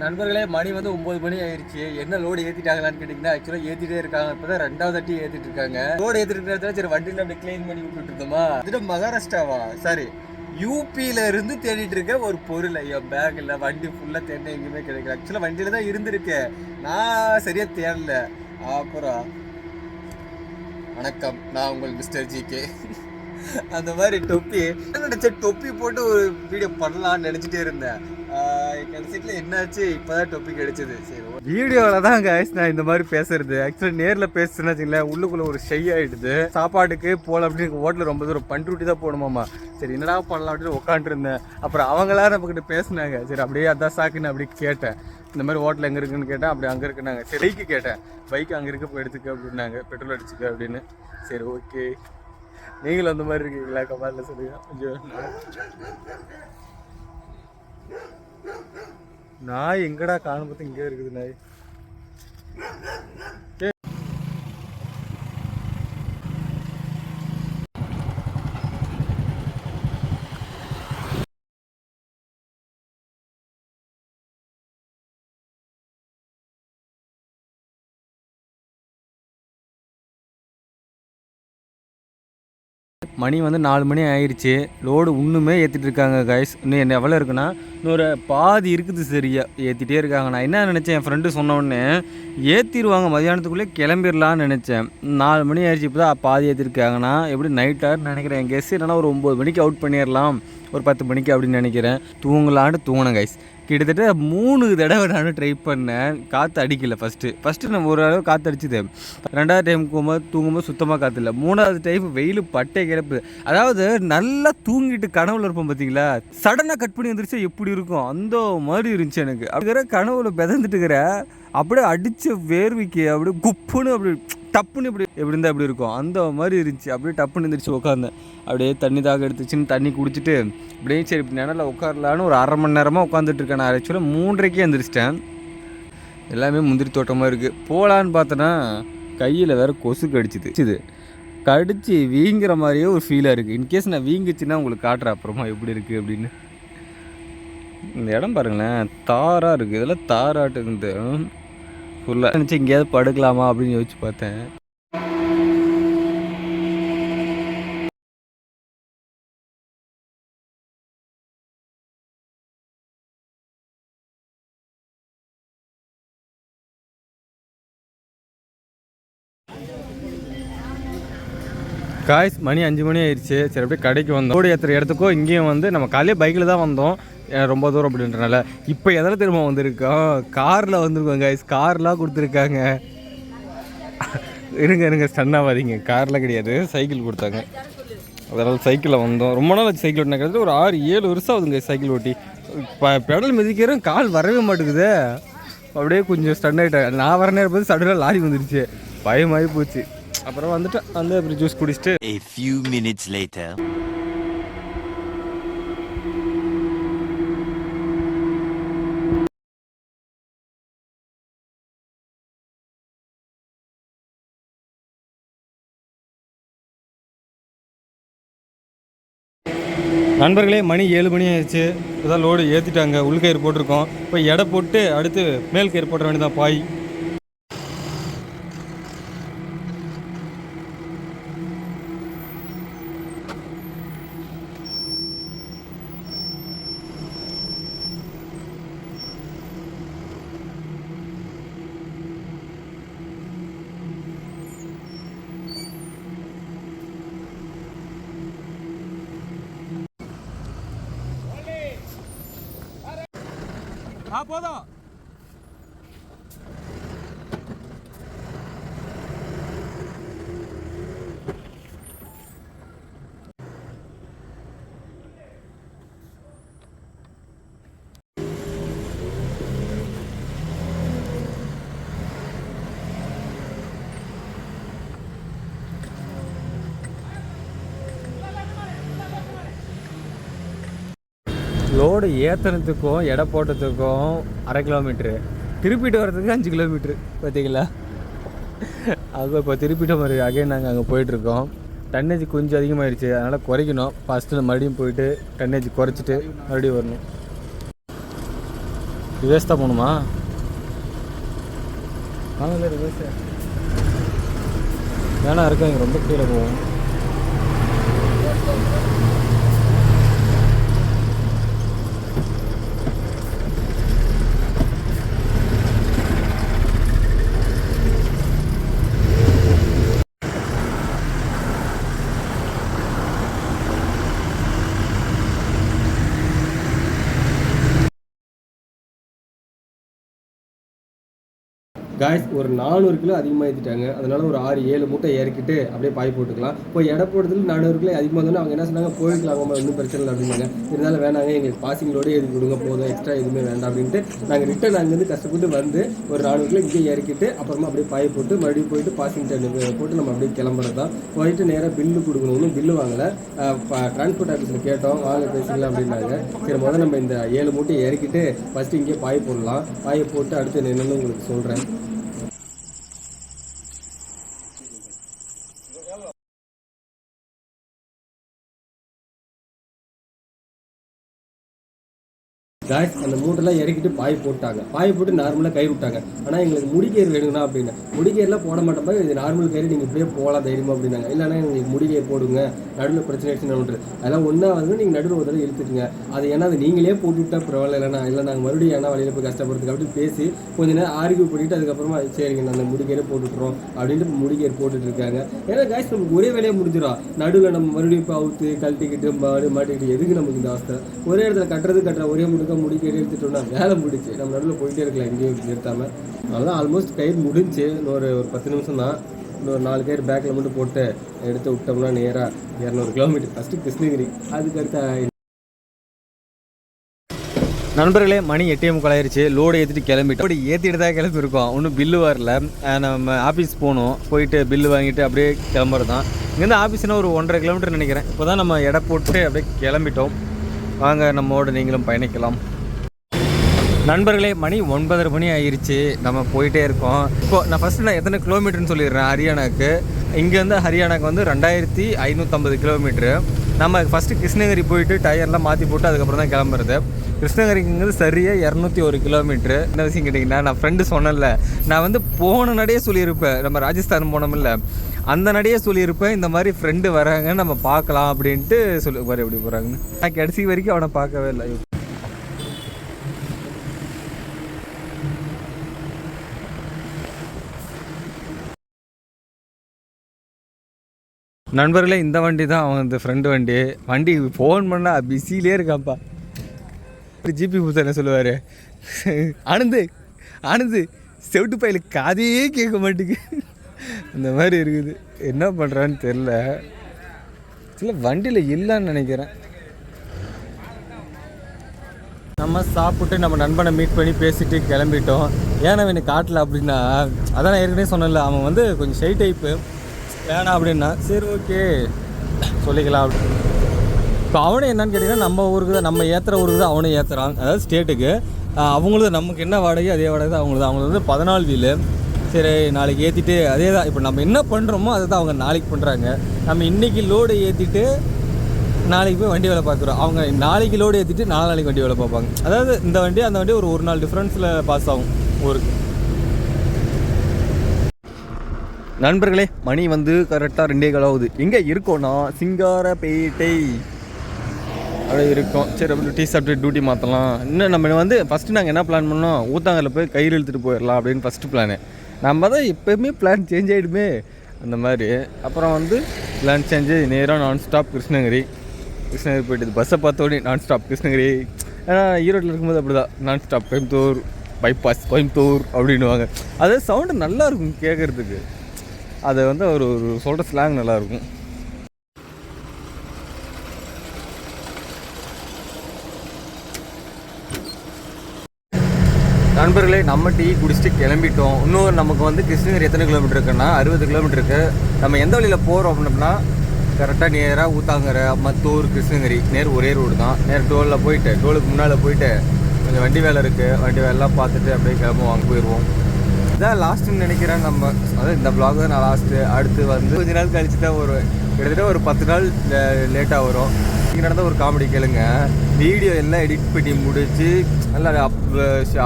நண்பர்களே மணி வந்து ஒன்பது மணி ஆயிருச்சு. என்ன லோடு ஏற்றிட்டாங்களான்னு கேட்டிங்கன்னா ஆக்சுவலாக ஏற்றிட்டே இருக்காங்க. இப்போதான் ரெண்டாவது அட்டி ஏற்றிட்டு இருக்காங்க. லோடு ஏற்றிட்டு இருக்கிறத சரி வண்டியில் அப்படி க்ளீன் பண்ணி விட்டுட்டு இருந்தோமா இது மகாராஷ்டிராவா? சாரி யூபியில இருந்து தேடிட்டு இருக்க ஒரு பொருள். ஐயோ பேக் இல்லை வண்டி ஃபுல்லாக தேடின எங்கேயுமே கிடைக்கல. ஆக்சுவலாக வண்டியில தான் இருந்திருக்கேன். நான் சரியா தேடல. அப்புறம் வணக்கம். நான் உங்கள் மிஸ்டர் ஜிகே அந்த மாதிரி டொப்பி நினச்ச டொப்பி போட்டு ஒரு வீடியோ பண்ணலாம்னு நினச்சிட்டே இருந்தேன். கடைசியில் என்னாச்சு? இப்போதான் டொப்பி அடிச்சது. சரி வீடியோவில் தான் guys நான் இந்த மாதிரி பேசுறது. ஆக்சுவலி நேரில் பேசுறேன்னு வச்சுங்களேன் உள்ளுக்குள்ள ஒரு ஷை ஆயிடுது. சாப்பாட்டுக்கு போகல அப்படின்னு ஹோட்டலில் ரொம்ப தூரம் பண்ருட்டி தான் போகணுமாமா சரி என்னடா பண்ணலாம் அப்படின்னு உட்காந்துருந்தேன் அப்புறம் அவங்களாம் நம்மக்கிட்ட பேசுனாங்க. சரி அப்படியே அதான் சாக்குன்னு அப்படி கேட்டேன். இந்த மாதிரி ஹோட்டல் எங்கே இருக்குன்னு கேட்டேன். அப்படி அங்கே இருக்குனாங்க. சரி பைக்கு கேட்டேன். பைக் அங்கே இருக்க போய் எடுத்துக்க அப்படின்னாங்க. பெட்ரோல் அடிச்சுக்க அப்படின்னு. சரி ஓகே நீங்களும் அந்த மாதிரி இருக்கீங்களா? கமாலில் சொல்லுங்கள் கொஞ்சம். நாய் எங்கடா காணும் பார்த்து இங்கே இருக்குது நாய்? மணி வந்து நாலு மணி ஆயிடுச்சு லோடு இன்னுமே ஏற்றிட்டு இருக்காங்க கைஸ் இன்னும் என்ன எவ்வளோ இருக்குன்னா இன்னொரு பாதி இருக்குது சரியா ஏற்றிட்டே இருக்காங்க. நான் என்ன நினச்சேன் என் ஃப்ரெண்டு சொன்னோடனே ஏற்றிடுவாங்க மதியானத்துக்குள்ளே கிளம்பிடலான்னு நினச்சேன். நாலு மணி ஆயிடுச்சு இப்போ தான் பாதி ஏற்றிருக்காங்கன்னா எப்படி நைட்டாக நினைக்கிறேன். என் கெஸ் என்னன்னா ஒரு ஒம்பது மணிக்கு அவுட் பண்ணிடலாம் ஒரு பத்து மணிக்கு அப்படின்னு நினைக்கிறேன். தூங்கலான்னு தூங்கினேன் கைஸ் கிட்டத்தட்ட மூணு தடவை நான் ட்ரை பண்ணேன். காற்று அடிக்கல ஃபஸ்ட்டு ஃபஸ்ட்டு நம்ம ஓரளவு காற்று அடிச்சுது. ரெண்டாவது டைம் போகும்போது தூங்கும்போது சுத்தமாக காற்று இல்லை. மூணாவது டைம் வெயில் பட்டை கிளப்பு அதாவது நல்லா தூங்கிட்டு கனவுல இருப்போம் பார்த்தீங்களா சடனாக கட் பண்ணி வந்துருச்சு எப்படி இருக்கும்? அந்த மாதிரி இருந்துச்சு எனக்கு. அப்படிங்கிற கனவுல பிதந்துட்டுக்கிற அப்படியே அடித்த வேர்வைக்கு அப்படியே குப்புன்னு அப்படி டப்புன்னு இப்படி எப்படி இருந்தால் இப்படி இருக்கும்? அந்த மாதிரி இருந்துச்சு. அப்படியே டப்புன்னு இருந்துச்சு உட்காந்தேன் அப்படியே தண்ணி தாக எடுத்துச்சுன்னு தண்ணி குடிச்சிட்டு அப்படியே சரி இப்படி நினைல உட்காரலான்னு ஒரு அரை மணி நேரமாக உட்காந்துட்ருக்கேன் நான் ஆக்சுவலாக மூன்றரைக்கே எழுந்திரிச்சிட்டேன் எல்லாமே முந்திரி தோட்டமாக இருக்குது போகலான்னு பார்த்தோன்னா கையில் வேற கொசு கடிச்சிது. இது கடிச்சு வீங்கிற மாதிரியே ஒரு ஃபீலாக இருக்குது இன்கேஸ் நான் வீங்கிச்சுன்னா உங்களுக்கு காட்டுறேன் அப்புறமா எப்படி இருக்குது அப்படின்னு. இந்த இடம் பாருங்களேன். தாராக இருக்குது இதெல்லாம் தாராட்டு இருந்து. ஃபுல்லாக நினச்சி எங்கேயாவது படுக்கலாமா அப்படின்னு யோசிச்சு பார்த்தேன். காய்ஸ் மணி அஞ்சு மணி ஆயிடுச்சு. சரி அப்படியே கடைக்கு வந்தோம். ஓடி ஏற்றுற இடத்துக்கோ இங்கேயும் வந்து நம்ம காலையில் பைக்கில் தான் வந்தோம். ரொம்ப தூரம் அப்படின்றனால. இப்போ எதில் திரும்ப வந்திருக்கோம்? காரில் வந்திருக்கோம் காய்ஸ் கார்லாம் கொடுத்துருக்காங்க. இருங்க இருங்க ஸ்டன்னாகாதீங்க காரில் கிடையாது. சைக்கிள் கொடுத்தாங்க. அதனால் சைக்கிளில் வந்தோம். ரொம்ப நாள் சைக்கிள் ஓட்டினா. கிட்டத்தட்ட ஒரு ஆறு ஏழு வருஷம் ஆகுதுங்க சைக்கிள் ஓட்டி. இப்போ பெடல் மிதிக்கிறோம் கால் வரவே மாட்டேங்குதே. அப்படியே கொஞ்சம் ஸ்டன் ஆகிட்டேன் நான் வர நேரம் பார்த்து சடனாக லாரி வந்துருச்சு. பயமாகி போச்சு. அப்புறம் வந்துட்டு வந்து அப்புறம் ஜூஸ் குடிச்சிட்டு A few minutes later. நண்பர்களே மணி ஏழு மணி ஆயிடுச்சு. இப்போதான் லோடு ஏற்றிட்டாங்க உள்கயிறு போட்டிருக்கோம். இப்போ எடை போட்டு அடுத்து மேல் கயிறு போட்ட வேண்டியதான் பாய். போதும். லோடு ஏற்றுறதுக்கும் எடை போட்டதுக்கும் அரை கிலோமீட்ரு திருப்பிட்டு வர்றதுக்கு அஞ்சு கிலோமீட்ரு பார்த்தீங்களா அது இப்போ திருப்பிட்ட மாதிரி அகைன் நாங்கள் அங்கே போயிட்டுருக்கோம். டன்னேஜ் கொஞ்சம் அதிகமாகிடுச்சு அதனால் குறைக்கணும். ஃபஸ்ட்டு மறுபடியும் போயிட்டு டன்னேஜ் குறைச்சிட்டு மறுபடியும் வரணும். ரிவேஸ் தான் போகணுமா? வாங்கல ரிவேஸ் வேணா இருக்கும் இங்கே ரொம்ப கீழே போகும் காய்ஸ் ஒரு நானூறு கிலோ அதிகமாக ஏற்றிட்டாங்க அதனால் ஒரு ஆறு ஏழு மூட்டை இறக்கிட்டு அப்படியே பாய் போட்டுக்கலாம். இப்போ எடை போடுறதுல நானூறு கிலோ அதிகமாக இருந்தாலும் அவங்க என்ன சொன்னாங்க? போய்க்கலாம் அவங்க ஒன்றும் பிரச்சனை இல்லை அப்படின்னாங்க. இருந்தாலும் வேணாங்க எங்களுக்கு பாசிங்களோட எது கொடுங்க போதும் எக்ஸ்ட்ரா எதுவுமே வேண்டாம் அப்படின்ட்டு நாங்கள் ரிட்டன் அங்கேருந்து கஷ்டப்பட்டு வந்து ஒரு நானூறு கிலோ இங்கே இறக்கிட்டு அப்புறமா அப்படியே பாய் போட்டு மறுபடியும் போயிட்டு பாசிங் டைம் போட்டு நம்ம அப்படியே கிளம்புறது தான் போயிட்டு நேராக பில்லு கொடுக்கணும்னு பில்லு வாங்கலை. டிரான்ஸ்போர்ட் ஆஃபீஸில் கேட்டோம். வாங்க பேசிக்கலாம் அப்படின்னாங்க. சரி முதல்ல நம்ம இந்த ஏழு மூட்டையை இறக்கிட்டு ஃபஸ்ட்டு இங்கேயே பாய் போடலாம். பாயை போட்டு அடுத்து என்னென்னு உங்களுக்கு சொல்கிறேன் காய்ஸ் அந்த மூட்டெல்லாம் இறக்கிட்டு பாய் போட்டாங்க. பாய் போட்டு நார்மலாக கை விட்டாங்க. ஆனால் எங்களுக்கு முடிக்கயிறு வேணுங்கண்ணா அப்படின்னு. முடிக்கயிறுலாம் போட மாட்டோம் இது நார்மல் கயிறு நீங்கள் இப்படியே போகலாம் தைரியமாக அப்படின்னாங்க. இல்லைன்னா எங்களுக்கு முடிக்கயிறு போடுங்க. நடுவில் பிரச்சனை ஆயிடுச்சுன்னு ஒன்று அதெல்லாம் ஒன்றா வந்து நீங்கள் நடுவில் ஒரு தடவை இழுத்துக்குங்க. அது ஏன்னா அது நீங்களே போட்டு விட்டா பரவாயில்ல. இல்லைண்ணா இல்லை நாங்கள் மறுபடியும் ஏன்னா வழியில் போய் கஷ்டப்படுறதுக்கு அப்படின்னு பேசி கொஞ்ச நேரம் ஆர்கியூ பண்ணிவிட்டு அதுக்கப்புறமா சரிங்க நாங்கள் அந்த முடிக்கயிறு போட்டுட்றோம் அப்படின்ட்டு முடிக்கயிறு போட்டுட்டு இருக்காங்க. ஏன்னா காய்ஸ் நமக்கு ஒரே வேலையை முடிஞ்சிடும் நடுவில் நம்ம மறுபடியும் இப்போ அவுத்து கழட்டிக்கிட்டு மாடு மாட்டிக்கிட்டு எதுக்கு நமக்கு இந்த அவஸ்தை ஒரே இடத்துல கட்டுறது கட்டுற ஒரே முடுக்க முடிக்க எடுத்துட்டோம்னா வேலை முடிச்சு நம்ம நடுவில் போயிட்டே இருக்கலாம் எங்கேயும் நிறுத்தாமல் அதெல்லாம் ஆல்மோஸ்ட் கயிறு முடிஞ்சு. இன்னொரு ஒரு பத்து நிமிஷம் தான். இன்னொரு நாலு கயிறு பேக்கில் மட்டும் போட்டு எடுத்து விட்டோம்னா நேராக இரநூறு கிலோமீட்டர் ஃபஸ்ட்டு கிருஷ்ணகிரி. அதுக்கு அடுத்த நண்பர்களே மணி எட்டே முக்கால் லோடு ஏற்றிட்டு கிளம்பிட்டோம். அப்படி ஏற்றிட்டு தான் கிளம்பிருக்கோம் ஒன்றும் பில்லு வரல. நம்ம ஆஃபீஸ் போகணும் போயிட்டு பில்லு வாங்கிட்டு அப்படியே கிளம்புறது தான் இங்கேருந்து ஆஃபீஸ்னால் ஒரு ஒன்றரை கிலோமீட்டர் நினைக்கிறேன். இப்போ தான் நம்ம இடம் போட்டு அப்படியே கிளம்பிட்டோம். வாங்க நம்மோடு நீங்களும் பயணிக்கலாம். நண்பர்களே மணி ஒன்பதரை மணி ஆயிடுச்சு நம்ம போயிட்டே இருக்கோம். இப்போ நான் ஃபஸ்ட்டு நான் எத்தனை கிலோமீட்டர்னு சொல்லிடுறேன் ஹரியானாக்கு. இங்கேருந்து ஹரியானாக்கு வந்து ரெண்டாயிரத்தி ஐநூற்றம்பது கிலோமீட்ரு நம்ம ஃபஸ்ட்டு கிருஷ்ணகிரி போயிட்டு டயர்லாம் மாற்றி போட்டு அதுக்கப்புறம் தான் கிளம்புறது. கிருஷ்ணகிரிங்கிறது சரியாக இரநூத்தி ஒரு கிலோமீட்ரு என்ன விஷயம் கேட்டிங்கன்னா நான் ஃப்ரெண்டு சொன்னேன்ல நான் வந்து போன நடையே சொல்லியிருப்பேன். நம்ம ராஜஸ்தான் போனோம்ல அந்த நடையே சொல்லியிருப்பேன். இந்த மாதிரி ஃப்ரெண்டு வராங்கன்னு நம்ம பார்க்கலாம் அப்படின்ட்டு சொல்லி வர எப்படி போகிறாங்கன்னு நான் கடைசி வரைக்கும் அவனை பார்க்கவே இல்லை. நண்பர்களே இந்த வண்டி தான் அவன் இந்த ஃப்ரெண்டு வண்டி. வண்டி ஃபோன் பண்ணால் பிஸிலே இருக்கான்ப்பா. ஜிபி பூசா என்ன சொல்லுவார்? ஆனந்து ஆனந்து செவிட்டு பையில காதையே கேட்க மாட்டேங்குது. இந்த மாதிரி இருக்குது. என்ன பண்ணுறான்னு தெரில இல்லை வண்டியில் இல்லைன்னு நினைக்கிறேன். நம்ம சாப்பிட்டு நம்ம நண்பனை மீட் பண்ணி பேசிட்டு கிளம்பிட்டோம். ஏன்னா அவனை காட்டல அப்படின்னா அதான் நான் ஏற்கனவே சொன்னல அவன் வந்து கொஞ்சம் ஷை டைப்பு வேணாம் அப்படின்னா. சரி ஓகே. சொல்லிக்கலாம் அப்படின்னு இப்போ அவனே என்னன்னு கேட்டிங்கன்னா நம்ம ஊருக்கு தான் நம்ம ஏற்றுற ஊருக்கு தான் அவனும் ஏற்றுறான் அதாவது ஸ்டேட்டுக்கு அவங்களும் நமக்கு என்ன வாடகை அதே வாடகை தான் அவங்களது. அவங்களுக்கு வந்து பதினாலு வீலு. சரி நாளைக்கு ஏற்றிட்டு அதே தான். இப்போ நம்ம என்ன பண்ணுறோமோ அதை தான் அவங்க நாளைக்கு பண்ணுறாங்க நம்ம இன்றைக்கி லோடு ஏற்றிட்டு நாளைக்கு போய் வண்டி வேலை பார்க்குறோம். அவங்க நாளைக்கு லோடு ஏற்றிட்டு நாலு நாளைக்கு வண்டி வேலை பார்ப்பாங்க. அதாவது இந்த வண்டி அந்த வண்டி ஒரு ஒரு நாள் டிஃப்ரென்ஸில் பாஸ் ஆகும் ஊருக்கு. நண்பர்களே மணி வந்து கரெக்டாக ரெண்டே கால் ஆகுது. எங்கே இருக்கோம்னா சிங்காரப்பேட்டை. அப்படியே இருக்கோம். சரி அப்படி டீ சாப்பிட்டு டியூட்டி மாற்றலாம் இன்னும் நம்ம வந்து ஃபஸ்ட்டு நாங்கள் என்ன பிளான் பண்ணோம்? ஊத்தாங்கரில் போய் கயிறு இழுத்துட்டு போயிடலாம் அப்படின்னு ஃபஸ்ட்டு பிளானு நம்ம தான் எப்போயுமே பிளான் சேஞ்ச் ஆகிடுமே அந்த மாதிரி. அப்புறம் வந்து பிளான் சேஞ்சு நேராக நான் ஸ்டாப் கிருஷ்ணகிரி. கிருஷ்ணகிரி போயிட்டு பஸ்ஸை பார்த்தோடனே நான் ஸ்டாப் கிருஷ்ணகிரி. ஏன்னா ஈரோட்டில் இருக்கும்போது அப்படி தான் நான் ஸ்டாப் கோயம்புத்தூர் பைபாஸ் கோயம்புத்தூர் அப்படின்னுவாங்க. அது சவுண்டு நல்லா இருக்கும் கேட்குறதுக்கு அதை வந்து அவர் ஒரு சொல்கிற ஸ்லாங் நல்லாயிருக்கும் நண்பர்களே நம்ம டீ குடிச்சிட்டு கிளம்பிட்டோம். இன்னும் நமக்கு வந்து கிருஷ்ணகிரி எத்தனை கிலோமீட்டர் இருக்குன்னா அறுபது கிலோமீட்டர் இருக்குது நம்ம எந்த வழியில் போகிறோம் அப்படின்னம்னா கரெக்டாக நேராக ஊத்தாங்கரை மத்தூர் கிருஷ்ணகிரி நேர் ஒரே ரோடு தான். நேர் டோலில் போயிட்டு டோலுக்கு முன்னால் போயிட்டு கொஞ்சம் வண்டி வேலை இருக்குது வண்டி வேலைலாம் பார்த்துட்டு அப்படியே கிளம்புவோம் அங்கே போயிடுவோம். இதான் லாஸ்ட்டுன்னு நினைக்கிறேன் நம்ம. அதாவது இந்த பிளாக் தான் நான் லாஸ்ட்டு அடுத்து வந்து கொஞ்ச நாள் கழிச்சு தான் ஒரு கிட்டத்தட்ட ஒரு பத்து நாள் லேட்டாக வரும். இங்கே நடந்த ஒரு காமெடி கேளுங்க. வீடியோ எல்லாம் எடிட் பண்ணி முடிச்சு நல்லா அப்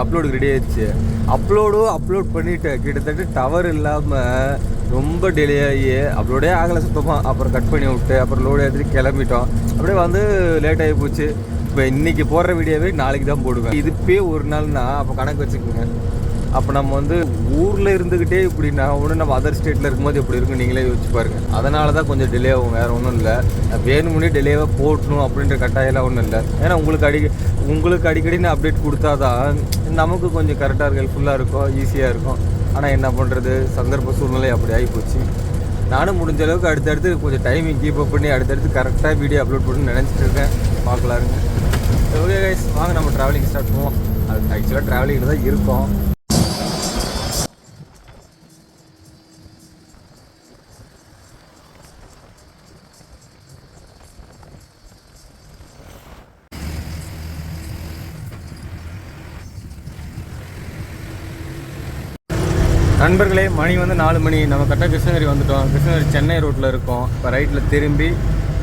அப்லோடுக்கு ரெடி ஆயிடுச்சு. அப்லோடும் அப்லோட் பண்ணிவிட்டேன் கிட்டத்தட்ட டவர் இல்லாமல் ரொம்ப டிலே ஆகி அப்லோடே ஆகலை சுத்தமாக அப்புறம் கட் பண்ணி விட்டு அப்புறம் லோடு ஏற்றி கிளம்பிட்டோம். அப்படியே வந்து லேட் ஆகி போச்சு. இப்போ இன்றைக்கி போடுற வீடியோவே நாளைக்கு தான் போடுவேன். இதுப்பே ஒரு நாள்னா அப்போ கணக்கு வச்சுக்கோங்க. அப்போ நம்ம வந்து ஊரில் இருந்துக்கிட்டே இப்படி நான் ஒன்று நம்ம அதர் ஸ்டேட்டில் இருக்கும்போது எப்படி இருக்கும் நீங்களே யோசிச்சு பாருங்க. அதனால தான் கொஞ்சம் டிலே ஆகும் வேறு ஒன்றும் இல்லை. வேணும்னே டிலேவாக போட்டணும் அப்படின்ற கட்டாயம்லாம் ஒன்றும் இல்லை. ஏன்னா உங்களுக்கு அடி உங்களுக்கு அடிக்கடி நான் அப்டேட் கொடுத்தா தான் நமக்கு கொஞ்சம் கரெக்டாக இருக்கும் ஹெல்ப்ஃபுல்லாக இருக்கும் ஈஸியாக இருக்கும். ஆனால் என்ன பண்ணுறது சந்தர்ப்ப சூழ்நிலை அப்படி ஆகி போச்சு. நானும் முடிஞ்ச அளவுக்கு அடுத்தடுத்து கொஞ்சம் டைமிங் கீப் அப் பண்ணி அடுத்தடுத்து கரெக்டாக வீடியோ அப்லோட் பண்ணி நினச்சிட்டு இருக்கேன். பார்க்கலாருங்க ஓகே கைஸ் வாங்க நம்ம ட்ராவலிங் ஸ்டார்ட் பண்ணுவோம். அது ஆக்சுவலாக ட்ராவலிங்கில் தான் இருக்கோம். நண்பர்களே மணி வந்து நாலு மணி. நம்ம கரெக்டாக கிருஷ்ணகிரி வந்துட்டோம். கிருஷ்ணகிரி சென்னை ரோட்டில் இருக்கோம். இப்போ ரைட்டில் திரும்பி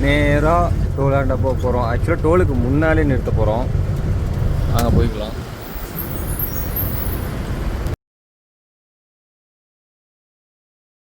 நேராக டோலாண்டா போக போகிறோம் ஆக்சுவலாக டோலுக்கு முன்னாலே நிறுத்த போகிறோம் அங்கே போய்க்கலாம்.